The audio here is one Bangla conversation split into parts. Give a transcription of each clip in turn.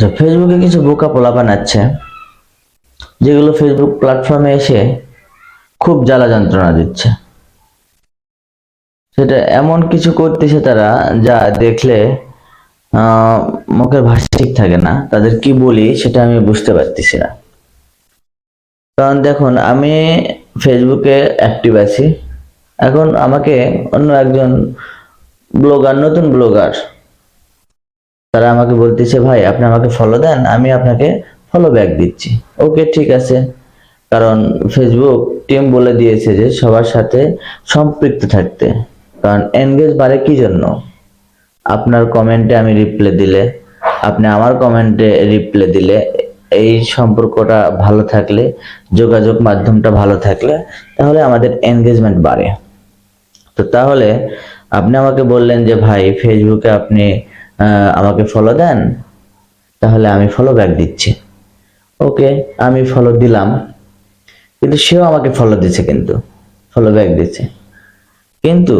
আচ্ছা ফেসবুকে কিছু বোকা পোলা বানাচ্ছে, যেগুলো ফেসবুক প্ল্যাটফর্মে এসে খুব জ্বালা যন্ত্রণা দিচ্ছে। সেটা এমন কিছু করতেছে তারা, যা দেখলে মুখের ভাষা ঠিক থাকে না। তাদের কি বলি, সেটা আমি বুঝতে পারতেছি না। কারণ দেখুন, আমি ফেসবুকে অ্যাক্টিভ আছি। এখন আমাকে অন্য একজন ব্লগার নতুন ব্লগার তারা আমাকে বলতেছে, ভাই, আপনি আমাকে ফলো দেন, আমি আপনাকে ফলো ব্যাক দিচ্ছি। ওকে ঠিক আছে। কারণ ফেসবুক টিম বলে দিয়েছে যে সবার সাথে সম্পৃক্ত থাকতে। কারণ এনগেজ বাড়ে কি জন্য? আপনার কমেন্টে আমি রিপ্লাই দিলে, আপনি আমার কমেন্টে রিপ্লাই দিলে, এই সম্পর্কটা ভালো থাকলে, যোগাযোগ মাধ্যমটা ভালো থাকলে, তাহলে আমাদের এনগেজমেন্ট বাড়ে। তো তাহলে আপনি আমাকে বললেন যে, ভাই ফেসবুকে আপনি আমাকে ফলো দেন, তাহলে আমি ফলো ব্যাক দিচ্ছি। ওকে, আমি ফলো দিলাম, কিন্তু সেও আমাকে ফলো দিচ্ছে কিন্তু ফলো ব্যাক দিচ্ছে কিন্তু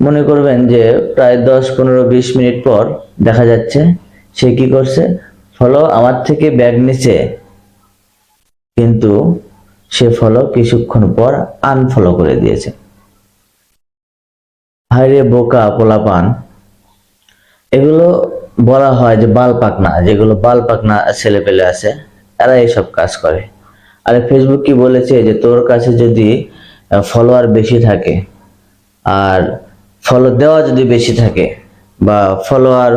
মনে করবেন যে প্রায় দশ, পনেরো, বিশ মিনিট পর দেখা যাচ্ছে সে কি করছে ফলো আমার থেকে ব্যাগ নিচে কিন্তু সে ফলো কিছুক্ষণ পর আনফলো করে দিয়েছে। হায়রে বোকা পোলাপান। এগুলো বলা হয় যে বাল পাকনা যেগুলো বাল পাকনা ছেলে পেলে আছে এরা এইসব কাজ করে। আরে ফেসবুক কি বলেছে যে তোর কাছে যদি ফলোয়ার বেশি থাকে, আর ফলো দেওয়া যদি বেশি থাকে, বা ফলোয়ার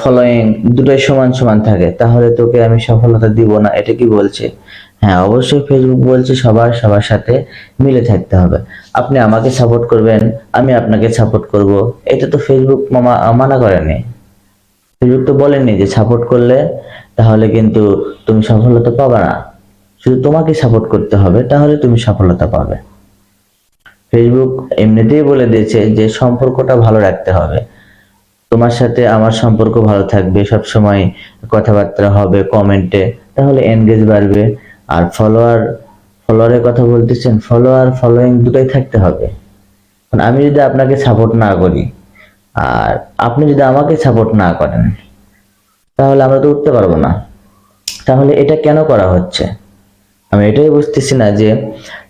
ফলোয়িং দুটোই সমান সমান থাকে, তাহলে তোকে আমি সফলতা দিব না, এটা কি বলছে? হ্যাঁ অবশ্যই ফেসবুক বলছে সবার সবার সাথে মিলে থাকতে হবে। আপনি আমাকে সাপোর্ট করবেন, আমি আপনাকে সাপোর্ট করব। এটা তো ফেসবুক মামা মানা করেনি ফেসবুক তো বলেনি যে সাপোর্ট করলে তাহলে কিন্তু তুমি সফলতা পাবে না। শুধু তোমাকে সাপোর্ট করতে হবে, তাহলে তুমি সফলতা পাবে। ফেসবুক এমনিতেই বলে দিয়েছে যে সম্পর্কটা ভালো রাখতে হবে। তোমার সাথে আমার সম্পর্ক ভালো থাকবে সব সময় কথাবার্তা হবে কমেন্টে তাহলে এনগেজ বাড়বে। আর ফলোয়ার ফলোয়ারের কথা বলতেছেন ফলোয়ার ফলোয়িং দুটাই থাকতে হবে। আমি যদি আপনাকে সাপোর্ট না করি, আর আপনি যদি আমাকে সাপোর্ট না করেন, তাহলে আমরা তো উঠতে পারব না। তাহলে এটা কেন করা হচ্ছে? আমি এটাই বুঝতেছি না যে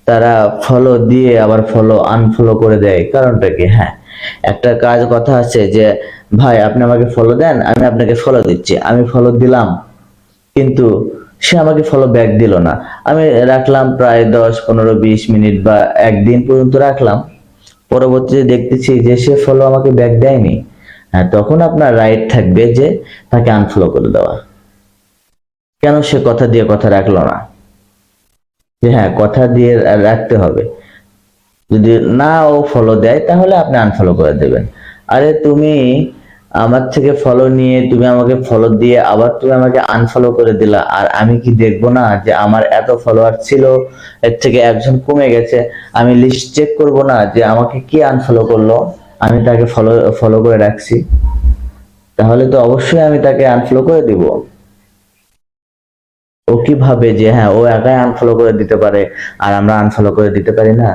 তারা ফলো দিয়ে আবার ফলো আনফলো করে দেয়। কারণটা কি? হ্যাঁ একটা কাজ কথা আছে যে, ভাই, আপনি আমাকে ফলো দেন, আমি আপনাকে ফলো দিচ্ছি। আমি ফলো দিলাম, কিন্তু সে আমাকে ফলো ব্যাক দিল না। আমি রাখলাম প্রায় দশ, পনেরো, বিশ মিনিট বা একদিন পর্যন্ত রাখলাম। পরবর্তীতে দেখতেছি যে সে ফলো আমাকে ব্যাক দেয়নি। হ্যাঁ তখন আপনার রাইট থাকবে যে তাকে আনফলো করে দেওয়া। কেন সে কথা দিয়ে কথা রাখল না? যে হ্যাঁ কথা দিয়ে রাখতে হবে। যদি না ও ফলো দেয়, তাহলে আপনি আনফলো করে দেবেন। আরে তুমি আমার থেকে ফলো নিয়ে তুমি আমাকে ফলো দিয়ে আবার তুমি আমাকে আনফলো করে দিলা। আর আমি কি দেখব না যে আমার এত ফলোয়ার ছিল, এর থেকে একজন কমে গেছে? আমি লিস্ট চেক করব না যে আমাকে কি আনফলো করল? আমি তাকে ফলো ফলো করে রাখছি। তাহলে তো অবশ্যই আমি তাকে আনফলো করে দিব। ও কি ভাবে যে হ্যাঁ ও একাই আনফলো করে দিতে পারে, আর আমরা আনফলো করে দিতে পারি না?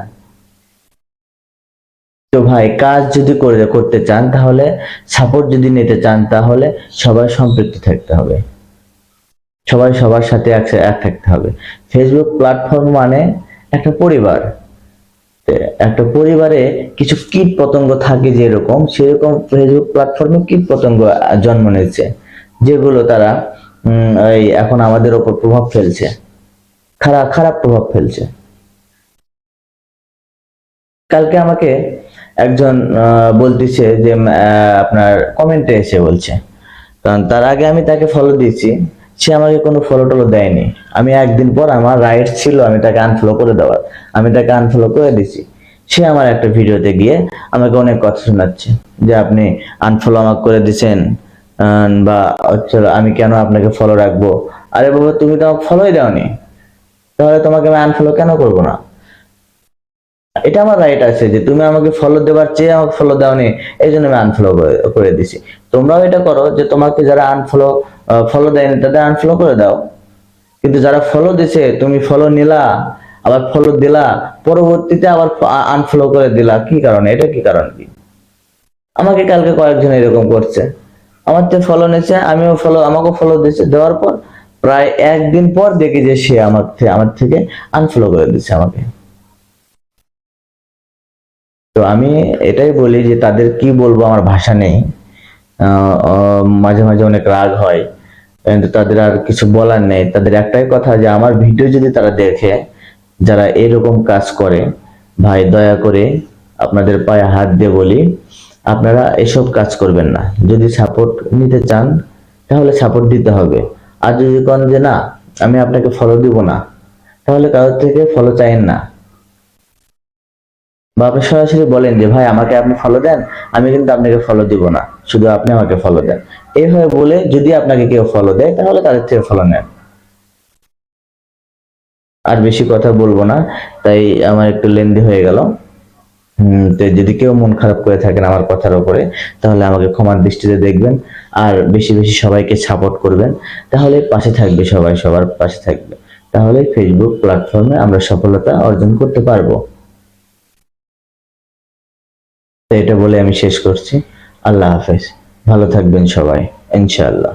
তো ভাই, কাজ যদি করে করতে চান, তাহলে সাপোর্ট যদি নিতে চান, তাহলে সবাই সম্পৃক্ত থাকতে হবে। সবাই সবার সাথে এক থাকতে হবে। ফেসবুক প্ল্যাটফর্ম মানে একটা পরিবার। একটা পরিবারে কিছু কীট পতঙ্গ থাকে যেরকম, সেরকম ফেসবুক প্ল্যাটফর্মে কীট পতঙ্গ জন্ম নিয়েছে, যেগুলো তারা এই এখন আমাদের ওপর প্রভাব ফেলছে। খারাপ খারাপ প্রভাব ফেলছে। কালকে আমাকে একজন বলতেছে যে আপনার কমেন্টে এসে বলছে। কারণ তার আগে আমি তাকে ফলো দিয়েছি। সে আমাকে কোনো ফলো টলো দেয়নি। আমি একদিন পর আমার রাইট ছিল, আমি তাকে আনফলো করে দেওয়ার আমি তাকে আনফলো করে দিছি সে আমার একটা ভিডিওতে গিয়ে আমাকে অনেক কথা শোনাচ্ছে যে, আপনি আনফলো আমাকে করে দিছেন বা হচ্ছে আমি কেন আপনাকে ফলো রাখব? আরে বাবা, তুমি তো আমাকে ফলোই দাওনি। তাহলে তোমাকে আমি আনফলো কেন করব না? এটা আমার রাইট আছে যে তুমি আমাকে ফলো দেবার চেয়ে আমাকে ফলো দাওনি এই জন্য আমি আনফলো করে দিছি। তোমরাও এটা করো যে তোমাকে যারা আনফলো ফলো দেয়নি তাদের আনফলো করে দাও। কিন্তু যারা ফলো দিছে, তুমি ফলো নিলা, আবার ফলো দিলা, পরবর্তীতে আবার আনফলো করে দিলা, কি কারণে? এটা কি কারণ কি? আমাকে কালকে কয়েকজন এরকম করছে। আমার তো ফলো নিয়েছে আমিও ফলো আমাকেও ফলো দিয়েছে দেওয়ার পর প্রায় একদিন পর দেখি যে সে আমার আমার থেকে আনফলো করে দিচ্ছে আমাকে। তো আমি এটাই বলি যে তাদের কি বলব আমার ভাষা নেই। মাঝে মাঝে অনেক রাগ হয়। কিন্তু তাদের আর কিছু বলার নেই। তাদের একটাই কথা যে আমার ভিডিও যদি তারা দেখে, যারা এরকম কাজ করে, ভাই দয়া করে আপনাদের পায়ে হাত দিয়ে বলি, আপনারা এসব কাজ করবেন না। যদি সাপোর্ট নিতে চান, তাহলে সাপোর্ট দিতে হবে। আর যদি কন যে না, আমি আপনাকে ফলো দিব না, তাহলে কারোর থেকে ফলো চাইেন না। বা আপনি সরাসরি বলেন যে, ভাই, আমাকে আপনি ফলো দেন, আমি কিন্তু আপনাকে ফলো দিব না। শুধু আপনি আমাকে ফলো দেন। এইভাবে বলে যদি আপনাকে কেউ ফলো দেয়, তাহলে তাদের থেকে ফলো নেন। আর বেশি কথা বলব না, তাই আমার একটু লেন্দি হয়ে গেল। তো যদি কেউ মন খারাপ করে থাকেন আমার কথার উপরে, তাহলে আমাকে ক্ষমার দৃষ্টিতে দেখবেন আর বেশি বেশি সবাইকে সাপোর্ট করবেন। তাহলে পাশে থাকবে সবাই, সবার পাশে থাকবে। তাহলে ফেসবুক প্ল্যাটফর্মে আমরা সফলতা অর্জন করতে পারব। তো এটা বলে আমি শেষ করছি। আল্লাহ হাফেজ। ভালো থাকবেন সবাই ইনশাআল্লাহ।